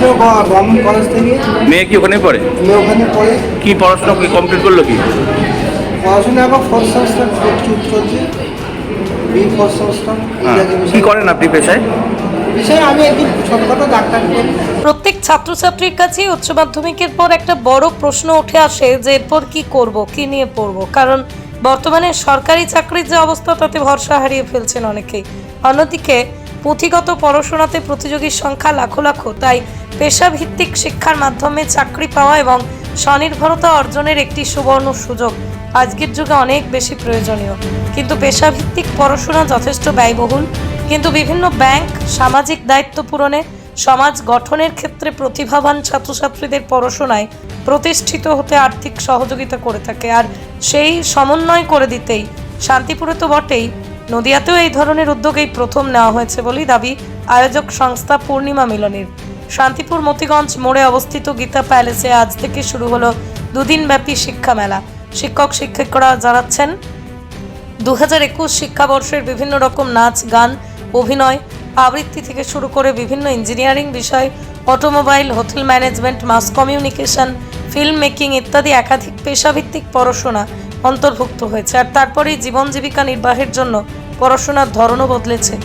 Government college থেকে? মেয়ে কি ওখানে পড়ে? ওখানে পড়ে। কি পড়াশোনা কি কমপ্লিট করল কি? পড়াশোনা এখন সেমিস্টার বি সেমিস্টার হ্যাঁ। কি করেন আপনি পেশায়? আমি একদিন ছোটখাটো প্রত্যেক ছাত্রছাত্রীর কাছেই উচ্চ মাধ্যমিকের পর একটা বড় প্রশ্ন উঠে আসে যে এরপর কি করব কি নিয়ে পড়ব? কারণ বর্তমানে সরকারি চাকরির যে অবস্থা তাতে ভরসা হারিয়ে ফেলছেন অনেকেই। অন্যদিকে পুঁথিগত পড়াশোনাতে প্রতিযোগীর সংখ্যা লাখো লাখো, তাই পেশাভিত্তিক শিক্ষার মাধ্যমে চাকরি পাওয়া এবং স্বনির্ভরতা অর্জনের একটি সুবর্ণ সুযোগ আজকের যুগে অনেক বেশি প্রয়োজনীয়। কিন্তু পেশাভিত্তিক পড়াশোনা যথেষ্ট ব্যয়বহুল। কিন্তু বিভিন্ন ব্যাংক সামাজিক দায়িত্ব পূরণে, সমাজ গঠনের ক্ষেত্রে প্রতিভাবান ছাত্রছাত্রীদের পড়াশোনায় প্রতিষ্ঠিত হতে আর্থিক সহযোগিতা করে থাকে। আর সেই সমন্বয় করে দিতেই, শান্তিপুরে তো বটেই নদিয়াতেও এই ধরনের উদ্যোগেই প্রথম নেওয়া হয়েছে বলেই দাবি আয়োজক সংস্থা পূর্ণিমা মিলনের। শান্তিপুর, মতিগঞ্জ মোড়ে অবস্থিত গীতা প্যালেসে আজ থেকে শুরু হলো দুদিনব্যাপী শিক্ষা মেলা। শিক্ষক, শিক্ষিকরা জানাচ্ছেন দু হাজার একুশ শিক্ষাবর্ষের বিভিন্ন রকম নাচ, গান, অভিনয়, আবৃত্তি থেকে শুরু করে বিভিন্ন ইঞ্জিনিয়ারিং বিষয়, automobile, hotel management, mass communication, film making ইত্যাদি একাধিক পেশাভিত্তিক পড়াশোনা অন্তর্ভুক্ত হয়েছে আর তারপরেই জীবন জীবিকা নির্বাহের জন্য পড়াশোনার ধরনও বদলেছে।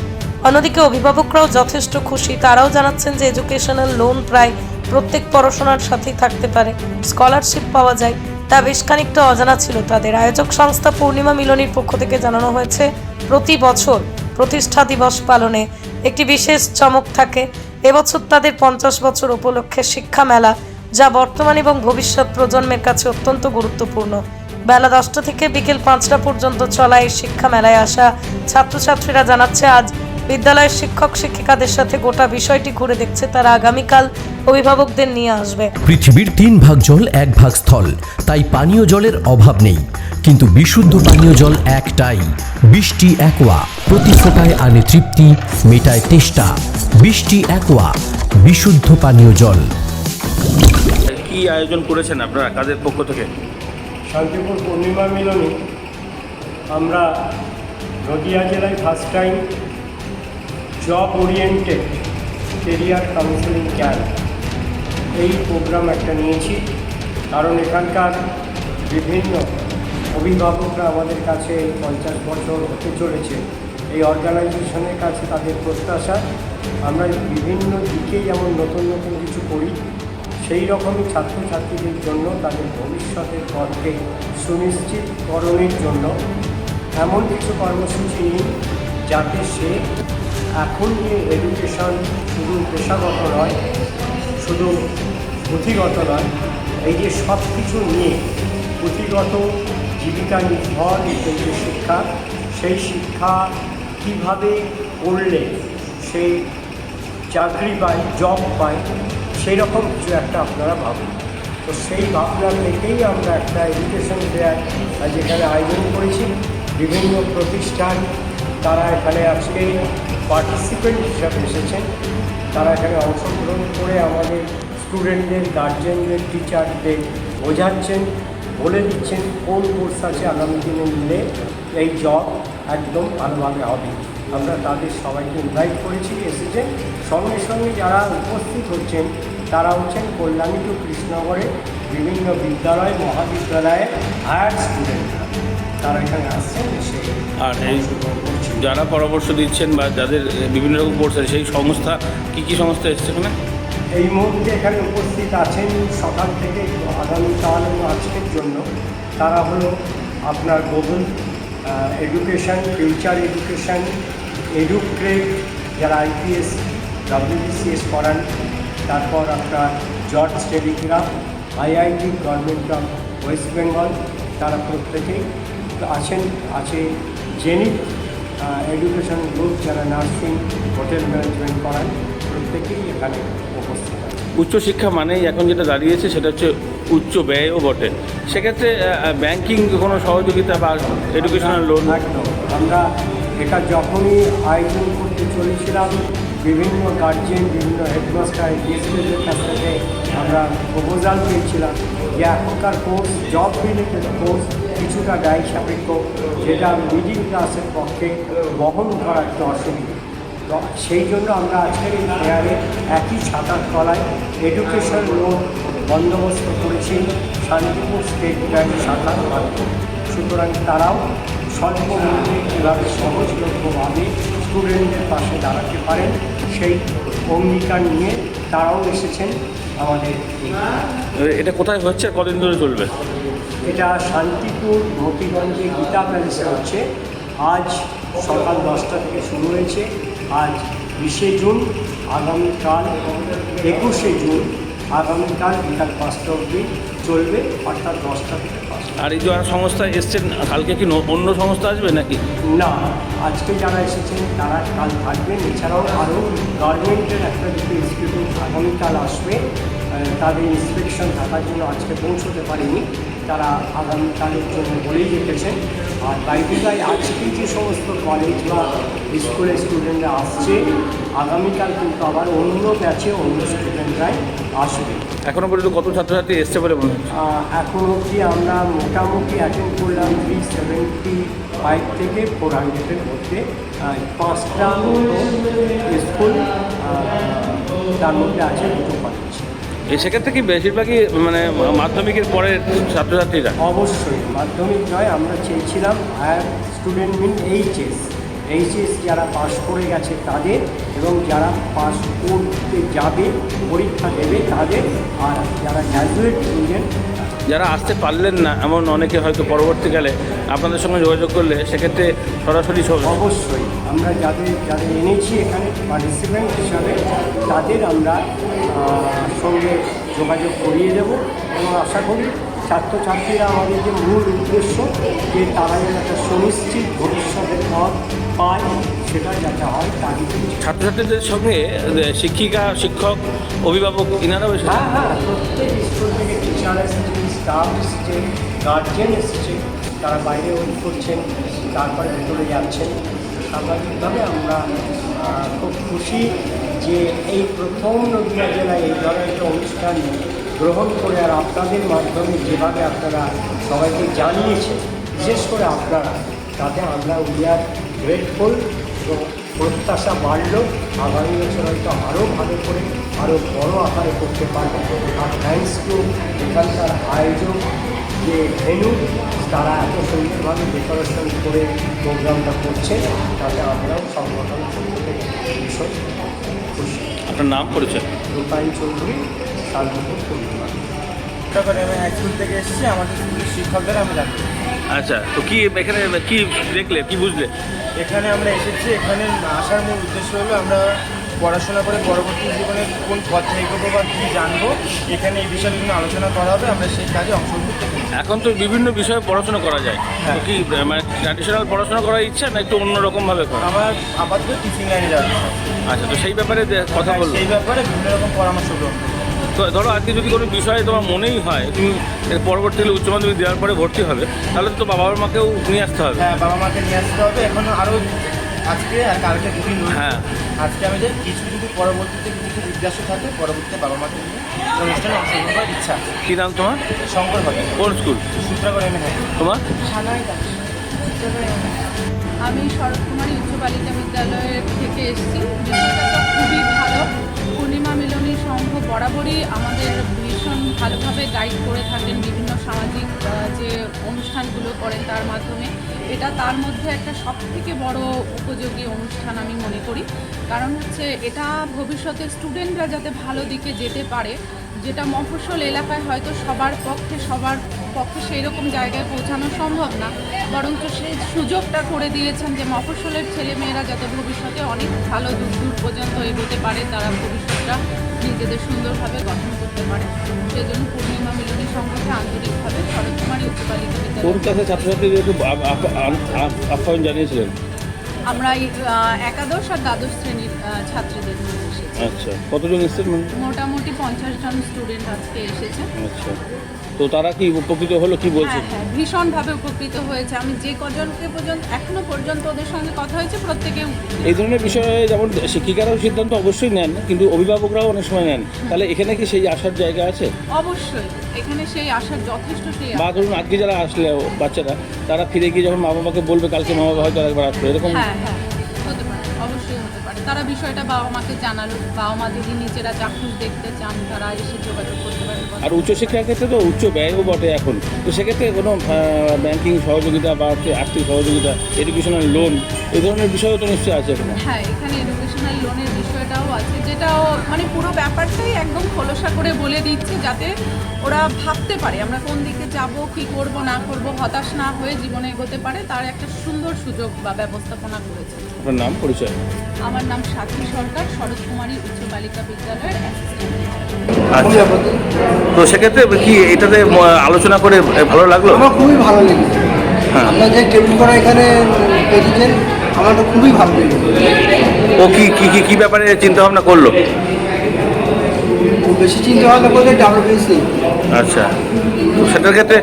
অন্যদিকে অভিভাবকরাও যথেষ্ট খুশি। তারাও জানাচ্ছেন যে এডুকেশনাল লোন প্রায় প্রত্যেক পড়াশোনার সাথেই থাকতে পারে। স্কলারশিপ পাওয়া যায়। তা বেশ খানিকটা অজানা ছিল তাদের। আয়োজক সংস্থা পূর্ণিমা মিলনীর পক্ষ থেকে জানানো হয়েছে, প্রতি বছর প্রতিষ্ঠা দিবস পালনে একটি বিশেষ চমক থাকে। এবছর তাদের পঞ্চাশ বছর উপলক্ষে শিক্ষা মেলা, যা বর্তমান এবং ভবিষ্যৎ প্রজন্মের কাছে অত্যন্ত গুরুত্বপূর্ণ। বেলা দশটা থেকে বিকেল পাঁচটা পর্যন্ত চলা এই শিক্ষা মেলায় আসা ছাত্রছাত্রীরা জানাচ্ছে আজ বিদ্যালয়ের শিক্ষক শিক্ষিকাদের সাথে গোটা বিষয়টি ঘুরে দেখছে তারা আগামীকাল অভিভাবকদের নিয়ে আসবে। পৃথিবীর তিন ভাগ জল এক ভাগ স্থল তাই পানীয় জলের অভাব নেই। কিন্তু বিশুদ্ধ পানীয় জল একটাই বৃষ্টি একোয়া প্রতি ফোটায় আনে তৃপ্তি মেটায় তেষ্টা। বৃষ্টি একোয়া বিশুদ্ধ পানীয় জল। কি আয়োজন করেছেন আপনারা কাজের পক্ষ থেকে? শান্তিপুর পূর্ণিমা মিলনে আমরা নদিয়া জেলায় first time job oriented career counselling camp এই প্রোগ্রাম একটা নিয়েছি। কারণ এখানকার বিভিন্ন অভিভাবকরা আমাদের কাছে পঞ্চাশ বছর হতে চলেছে। এই অর্গানাইজেশনের কাছে তাদের প্রত্যাশা, আমরা বিভিন্ন দিকে যেমন নতুন নতুন কিছু করি সেই রকমই ছাত্রছাত্রীদের জন্য তাদের ভবিষ্যতের পথকে সুনিশ্চিতকরণের জন্য এমন কিছু কর্মসূচি নিই যাতে সে এখন যে এডুকেশন শুধু পেশাগত নয়, শুধু পুঁথিগত নয়, এই যে সব কিছু নিয়ে পুঁথিগত জীবিকা নির্ভর এই যে শিক্ষা, সেই শিক্ষা কীভাবে করলে সেই চাকরি পায় জব পায় সেই রকম কিছু একটা আপনারা ভাবুন। তো সেই ভাবনা থেকেই আমরা একটা এডুকেশন ফেয়ার যেখানে আয়োজন করেছি বিভিন্ন প্রতিষ্ঠান, তারা এখানে আজকে পার্টিসিপেন্ট হিসাবে এসেছেন। তারা এখানে অংশগ্রহণ করে আমাদের স্টুডেন্টদের গার্জেনদের টিচারদের বোঝাচ্ছেন, বলে দিচ্ছেন কোন কোর্স আছে আগামী দিনে নিলে এই জব একদম ভালোভাবে হবে। আমরা তাদের সবাইকে ইনভাইট করেছি এসেছেন। সঙ্গে সঙ্গে যারা উপস্থিত হচ্ছেন তারা হচ্ছেন কল্যাণী টু কৃষ্ণনগরে বিভিন্ন বিদ্যালয় মহাবিদ্যালয়ে হায়ার স্টুডেন্টরা তারা এখানে আসছেন এসে আর এই যারা পরামর্শ দিচ্ছেন বা যাদের বিভিন্ন রকম কোর্স আছে সেই সংস্থা কি কি সংস্থা এসছে এখানে? এই মুহূর্তে এখানে উপস্থিত আছেন সকাল থেকে আগামীকাল এবং আজকের জন্য। তারা হলো আপনার গুগল এডুকেশন ফিউচার এডুকেশন এডুক্রেট যারা আইপিএস ডাব্লিউবিসিএস করান তারপর আপনার George Telegraph IIT government of West Bengal তারা প্রত্যেকেই আছেন আছে জেনিক এডুকেশন গ্রুপ যারা নার্সিং হোটেল ম্যানেজমেন্ট করান প্রত্যেকেই এখানে উপস্থিত উচ্চশিক্ষা মানেই এখন যেটা দাঁড়িয়েছে সেটা হচ্ছে উচ্চ ব্যয়ও বটে। সেক্ষেত্রে ব্যাংকিং কোনো সহযোগিতা বা এডুকেশনাল লোন একদম। আমরা এটা যখনই আয়োজন করতে চলেছিলাম বিভিন্ন গার্জেন বিভিন্ন হেডমাস্টার ডিএসপিদের কাছ থেকে আমরা প্রপোজাল পেয়েছিলাম যে এখনকার কোর্স জব রিলেটেড কোর্স কিছুটা ব্যয় সাপেক্ষ, যেটা মিডিল ক্লাসের পক্ষে বহন করা একটা অসুবিধা। তো সেই জন্য আমরা আজকের এই ফেয়ারে একই ছাতার তলায় এডুকেশন লোন বন্দোবস্ত করেছি, শান্তিপুর স্টেট ব্যাংক শাখার মাধ্যমে। সুতরাং তারাও স্বল্প মূল্যে কীভাবে সহজলভ্যভাবে স্টুডেন্টদের পাশে দাঁড়াতে পারেন। সেই অঙ্গীকার নিয়ে তারাও এসেছেন আমাদের এটা কোথায় হচ্ছে? কদিন ধরে চলবে? এটা শান্তিপুর মতিগঞ্জে গীতা প্যালেসে হচ্ছে। আজ সকাল দশটা থেকে শুরু হয়েছে। আজ বিশে জুন আগামীকাল একুশে জুন আগামীকাল বিকাল পাঁচটা অবধি। চলবে অর্থাৎ দশটা থেকে পাঁচটা। আর এই যে আর সংস্থা এসছেন কালকে কি অন্য সংস্থা আসবে নাকি? না আজকে যারা এসেছেন তারা কাল থাকবেন। এছাড়াও আরও গভর্নমেন্টের একটা দুটো ইনস্টিটিউট আগামীকাল আসবে তাদের ইন্সপেকশন থাকার জন্য আজকে পৌঁছতে পারেনি। তারা আগামীকালের জন্য বলেই রেখেছেন। আর বাইরে আজকে যে সমস্ত কলেজ বা স্কুলের স্টুডেন্টরা আসছে। আগামীকাল কিন্তু আবার অন্য ব্যাচে অন্য স্টুডেন্টরাই আসবে। এখনও পর্যন্ত কত ছাত্রছাত্রী এসছে বলে মনে এখন অবধি আমরা মোটামুটি অ্যাটেন্ড করলাম থ্রি সেভেন্টি ফাইভ থেকে ফোর হান্ড্রেডের মধ্যে। পাঁচটা স্কুল তার মধ্যে আছে দুটো কলেজ সেক্ষেত্রে কি বেশিরভাগই মানে মাধ্যমিকের পরে ছাত্রছাত্রীরা? অবশ্যই, মাধ্যমিক নয়, আমরা চেয়েছিলাম higher student mean HS HS যারা পাশ করে গেছে তাদের এবং যারা পাশ করতে যাবে, পরীক্ষা দেবে তাদের, আর যারা গ্র্যাজুয়েট স্টুডেন্ট যারা আসতে পারলেন না, এমন অনেকে হয়তো পরবর্তীকালে আপনাদের সঙ্গে যোগাযোগ করলে সেক্ষেত্রে সরাসরি সব- অবশ্যই, আমরা যাদের যাদের এনেছি এখানে পার্টিসিপেন্ট হিসাবে, তাদের আমরা সঙ্গে যোগাযোগ করিয়ে দেব এবং আশা করি ছাত্রছাত্রীরা আমাদের যে মূল উদ্দেশ্য, যে তারা যেন একটা সুনিশ্চিত ভবিষ্যতের পথ পায় সেটা যাতে হয় ছাত্রছাত্রীদের সঙ্গে শিক্ষিকা শিক্ষক অভিভাবক ইনারাও হ্যাঁ হ্যাঁ প্রত্যেক স্কুল থেকে টিচার এসেছে স্টাফ এসেছে গার্জেন এসেছে তারা বাইরে ওয়েট করছেন তারপরে ভেতরে যাচ্ছেন। স্বাভাবিকভাবে আমরা খুব খুশি যে এই প্রথম নদীয়া জেলায় এই ধরনের একটা অনুষ্ঠান গ্রহণ করে আর আপনাদের মাধ্যমে যেভাবে আপনারা সবাইকে জানিয়েছেন বিশেষ করে আপনারা তাতে আমরা উই আর গ্রেটফুল এবং প্রত্যাশা বাড়লো। আগামী বছর হয়তো আরও ভালো করে আরও বড় আকারে করতে পারব। আর থ্যাংকস টু এখানকার আয়োজক যে ভেনু তারা এত সুন্দরভাবে ডেকোরেশন করে প্রোগ্রামটা করছে তাতে আমরাও সংগঠন থেকে ভীষণ খুশি। আপনার নাম পরিচয়? রূপায়ণ চৌধুরী শান্তিপুর পূর্ণিমা করে আমি এক স্কুল থেকে এসেছি আমাদের স্কুলের শিক্ষকদের আমি জানি আচ্ছা তো কি এখানে কি দেখলে কি বুঝলে? এখানে আমরা এসেছি এখানে আসার মূল উদ্দেশ্য হলো আমরা পড়াশোনা করে পরবর্তী জীবনে কোন পথে এগোবো বা কী জানব এখানে এই বিষয়ে বিভিন্ন আলোচনা করা হবে আমরা সেই কাজে অংশগ্রহণ করতে এখন তো বিভিন্ন বিষয়ে পড়াশোনা করা যায়। হ্যাঁ। কি মানে ট্র্যাডিশনাল পড়াশোনা করার ইচ্ছা না একটু অন্যরকম ভাবে করা? আমার আপাতত টিচিং লাইনে যাওয়া আচ্ছা তো সেই ব্যাপারে কথা হ্যাঁ, বলব সেই ব্যাপারে বিভিন্ন রকম পরামর্শ গ্রহণ ধরো আজকে যদি কোনো বিষয়ে তোমার মনেই হয় তুমি এর পরবর্তীকালে উচ্চ মাধ্যমিক দেওয়ার পরে ভর্তি হবে তাহলে তো বাবা মাকেও নিয়ে আসতে হবে। হ্যাঁ বাবা মাকে নিয়ে আসতে হবে। এখন আরও আজকে আর কালকে দুদিন হ্যাঁ। আজকে আমি যে কিছু যদি পরবর্তীতে কিছু জিজ্ঞাসা থাকে পরবর্তীতে বাবা মাকে নিয়ে অনুষ্ঠানে অংশগ্রহণ করার ইচ্ছা আছে। কী নাম তোমার? শঙ্কর হবে কোন স্কুল? সূত্রাগড় এমএ তোমার? আমি শরৎকুমারী উচ্চ বালিকা বিদ্যালয়ের থেকে এসেছি। খুবই ভালো। সংঘ বরাবরই আমাদের ভীষণ ভালোভাবে গাইড করে থাকেন বিভিন্ন সামাজিক যে অনুষ্ঠানগুলো করেন তার মাধ্যমে। এটা তার মধ্যে একটা সব থেকে বড় উপযোগী অনুষ্ঠান আমি মনে করি। কারণ হচ্ছে এটা ভবিষ্যতে স্টুডেন্টরা যাতে ভালো দিকে যেতে পারে, যেটা মফস্বল এলাকায় হয়তো সবার পক্ষে সবার পক্ষে সেই রকম জায়গায় পৌঁছানো সম্ভব না। বরঞ্চ সেই সুযোগটা করে দিয়েছেন যে মফস্বলের ছেলেমেয়েরা যাতে ভবিষ্যতে অনেক ভালো দূর দূর পর্যন্ত এগোতে পারে তারা ভবিষ্যৎটা নিজেদের সুন্দরভাবে গঠন করতে পারে। সেজন্য পূর্ণিমা মিলনী সংঘকে আন্তরিকভাবে শরৎকুমারী উচ্চ বালিকা কোন ছাত্রছাত্রীদের জানিয়েছিলেন? আমরা এই একাদশ আর দ্বাদশ শ্রেণির ছাত্রীদের আচ্ছা কতজন এসছেন মানে? মোটামুটি পঞ্চাশ জন স্টুডেন্ট আজকে এসেছে। আচ্ছা তো তারা কি উপকৃত হলো কি বলছে? হ্যাঁ হ্যাঁ ভীষণভাবে উপকৃত হয়েছে। আমি যে কজনকে পর্যন্ত এখনও পর্যন্ত ওদের সঙ্গে কথা হয়েছে প্রত্যেকে এই ধরনের বিষয়ে যেমন শিক্ষিকারাও সিদ্ধান্ত অবশ্যই নেন কিন্তু অভিভাবকরাও অনেক সময় নেন। তাহলে এখানে কি সেই আসার জায়গা আছে? অবশ্যই এখানে সেই আশার যথেষ্ট সেই বা ধরুন আজকে যারা আসলে বাচ্চারা তারা ফিরে গিয়ে যখন মা বাবাকে বলবে কালকে মা বাবা হয়তো একবার আসবে এরকম হ্যাঁ হ্যাঁ। তারা বিষয়টা বাবা মাকে জানালো। বাবা মা যদি নিজেরা চাকরি দেখতে চান তারা এসে যোগাযোগ করতে পারেন আর উচ্চশিক্ষার ক্ষেত্রে তো উচ্চ ব্যয়ও বটে এখন। তো সেক্ষেত্রে কোনো ব্যাংকিং সহযোগিতা বা আর্থিক সহযোগিতা এডুকেশনাল লোন এই ধরনের বিষয়ও তো নিশ্চয়ই আছে হ্যাঁ এখানে এডুকেশনাল লোনের বিষয়টাও আছে যেটাও মানে পুরো ব্যাপারটাই একদম খোলসা করে বলে দিচ্ছে যাতে ওরা ভাবতে পারে আমরা কোন দিকে যাব কি করব না করব হতাশ না হয়ে জীবনে এগোতে পারে তার একটা সুন্দর সুযোগ বা ব্যবস্থাপনা করেছে। আপনার নাম পরিচয়? আমার নাম সাথী সরকার শরৎ কুমারী উচ্চ বালিকা বিদ্যালয়ের আচ্ছা। তো সেক্ষেত্রে কি এটাতে আলোচনা করে ভালো লাগল? আমার খুবই ভালো লেগেছে। হ্যাঁ। আপনার যে টেবিল করা এখানে আমার তো খুবই ভালো লেগেছে। ও কি কি কি কি ব্যাপারে চিন্তা ভাবনা করল বেশি চিন্তা ভাবনা করলে ডাব্লিউবিসি আচ্ছা। তো সেটার ক্ষেত্রে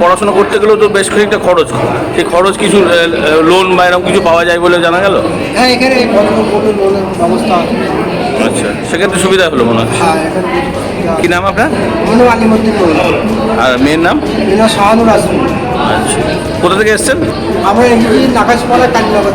পড়াশোনা করতে গেলেও তো বেশ খানিকটা খরচ। সেই খরচ কিছু লোন বা এরকম কিছু পাওয়া যায় বলে জানা গেল? হ্যাঁ এখানে বড় বড় লোনের ব্যবস্থা আছে। আচ্ছা সেক্ষেত্রে সুবিধা হলো মনে হচ্ছে। হ্যাঁ কি নাম আপনার? আর মেয়ের নাম? শাহানুর আচ্ছা। কোথা থেকে এসছেন? আমরা এসেছি নাকাশপাড়া কালীনগর